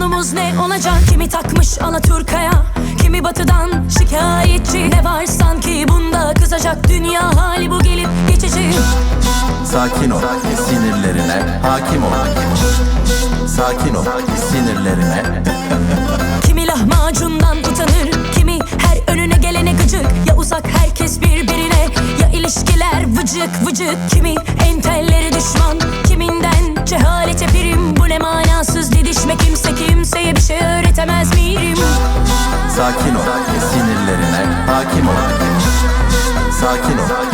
sonumuz ne olacak? Kimi takmış Alaturka'ya? Kimi batıdan şikayetçi? Ne var sanki bunda? Kızacak Dünya hali bu gelip geçici. Sakin ol sinirlerine hakim ol. Sakin ol sinirlerine. Kimi lahmacundan utanır Kimi her önüne gelene gıcık. Ya uzak herkes birbirine Ya ilişkiler vıcık vıcık. Kimi entelleri düşman Kiminden cehalete Sakin ol. Sinirlerine hakim ol. Sakin ol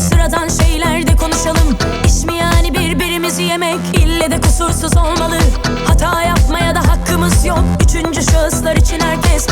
hikmet Sıradan şeylerde konuşalım. İş mi yani birbirimizi yemek? İlle de kusursuz olmalı. Hata yapmaya da hakkımız yok. Üçüncü şahıslar için herkes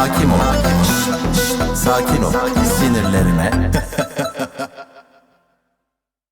hakim ol. Sakin ol. Sinirlerine